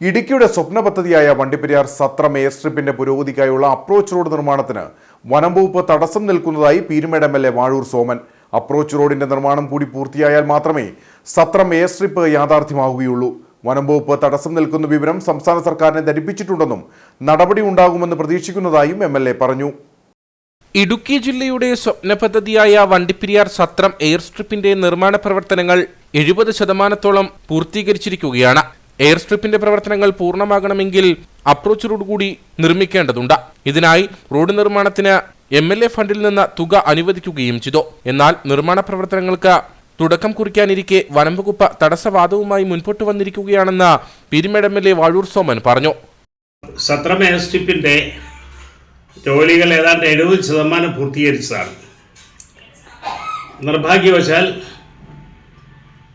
ഇടുക്കിയുടെ സ്വപ്ന പദ്ധതിയായ വണ്ടിപ്പെരിയാർ സത്രം എയർ സ്ട്രിപ്പിന്റെ പുരോഗതിക്കായുള്ള അപ്രോച്ച് റോഡ് നിർമ്മാണത്തിന് വനം വകുപ്പ് തടസ്സം നിൽക്കുന്നതായി Peermade M L A Vazhoor Soman. Approach റോഡിന്റെ നിർമ്മാണം കൂടി പൂർത്തിയായാൽ മാത്രമേ സത്രം എയർ സ്ട്രിപ്പ് യാഥാർത്ഥ്യമാവുകയുള്ളൂ. വനം വകുപ്പ് തടസ്സം നിൽക്കുന്ന വിവരം സംസ്ഥാന സർക്കാരിനെ ധരിപ്പിച്ചിട്ടുണ്ടെന്നും നടപടി ഉണ്ടാകുമെന്ന് പ്രതീക്ഷിക്കുന്നതായും എം പറഞ്ഞു. ഇടുക്കി ജില്ലയുടെ സ്വപ്ന പദ്ധതിയായ വണ്ടിപ്പെരിയാർ സത്രം എയർ സ്ട്രിപ്പിന്റെ നിർമ്മാണ പ്രവർത്തനങ്ങൾ എഴുപത് ശതമാനത്തോളം പൂർത്തീകരിച്ചിരിക്കുകയാണ്. എയർ സ്ട്രിപ്പിന്റെ പ്രവർത്തനങ്ങൾ പൂർണമാകണമെങ്കിൽ അപ്രോച്ച് റോഡ് കൂടി നിർമ്മിക്കേണ്ടതുണ്ട്. ഇതിനായി റോഡ് നിർമ്മാണത്തിന് എം എൽ എ ഫണ്ടിൽ നിന്ന് തുക അനുവദിക്കുകയും ചെയ്തു. എന്നാൽ നിർമ്മാണ പ്രവർത്തനങ്ങൾക്ക് തുടക്കം കുറിക്കാനിരിക്കെ വനംവകുപ്പ് തടസ്സവാദവുമായി മുൻപോട്ട് വന്നിരിക്കുകയാണെന്ന് Peermade M L A Vazhoor Soman പറഞ്ഞു. സത്രം എയർ സ്ട്രിപ്പിന്റെ ജോലികൾ ഏതാണ്ട് എഴുപത് ശതമാനം പൂർത്തീകരിച്ചതാണ്. നിർഭാഗ്യവശാൽ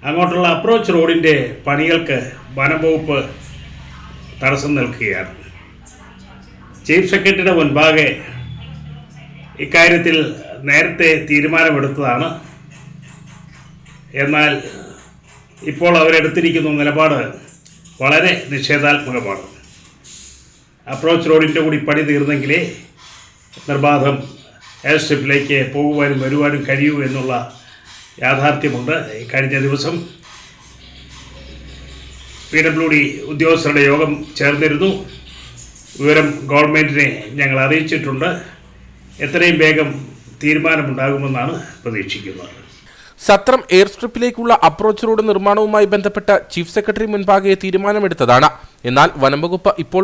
അങ്ങോട്ടുള്ള അപ്രോച്ച് റോഡിന്റെ പണികൾക്ക് വനംവകുപ്പ് തടസ്സം നിൽക്കുകയാണ് ചീഫ് സെക്രട്ടറിയുടെ മുൻപാകെ ഇക്കാര്യത്തിൽ നേരത്തെ തീരുമാനമെടുത്തതാണ്. എന്നാൽ ഇപ്പോൾ അവരെടുത്തിരിക്കുന്ന നിലപാട് വളരെ നിഷേധാത്മകമാണ്. അപ്രോച്ച് റോഡിന്റെ കൂടി പണി തീർന്നെങ്കിലേ നിർബാധം എയർ സ്ട്രിപ്പിലേക്ക് പോകുവാനും വരുവാനും കഴിയൂ എന്നുള്ള യാഥാർത്ഥ്യമുണ്ട്. കഴിഞ്ഞ ദിവസം പി ഡബ്ല്യു ഡി ഉദ്യോഗസ്ഥരുടെ യോഗം ചേർന്നിരുന്നു. വിവരം ഗവൺമെന്റിനെ ഞങ്ങൾ അറിയിച്ചിട്ടുണ്ട്. എത്രയും വേഗം തീരുമാനമുണ്ടാകുമെന്നാണ് പ്രതീക്ഷിക്കുന്നത്. സത്രം എയർ സ്ട്രിപ്പിലേക്കുള്ള അപ്രോച്ച് റോഡ് നിർമ്മാണവുമായി ബന്ധപ്പെട്ട ചീഫ് സെക്രട്ടറി മുൻപാകെ തീരുമാനമെടുത്തതാണ്. എന്നാൽ വനംവകുപ്പ് ഇപ്പോൾ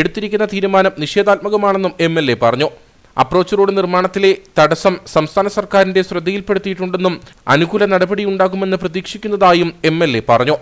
എടുത്തിരിക്കുന്ന തീരുമാനം നിഷേധാത്മകമാണെന്നും എം പറഞ്ഞു. അപ്രോച്ച് റോഡ് നിർമ്മാണത്തിലെ തടസ്സം സംസ്ഥാന സർക്കാരിന്റെ ശ്രദ്ധയിൽപ്പെടുത്തിയിട്ടുണ്ടെന്നും അനുകൂല നടപടി നടപടിയുണ്ടാകുമെന്ന് പ്രതീക്ഷിക്കുന്നതായും എ പറഞ്ഞു.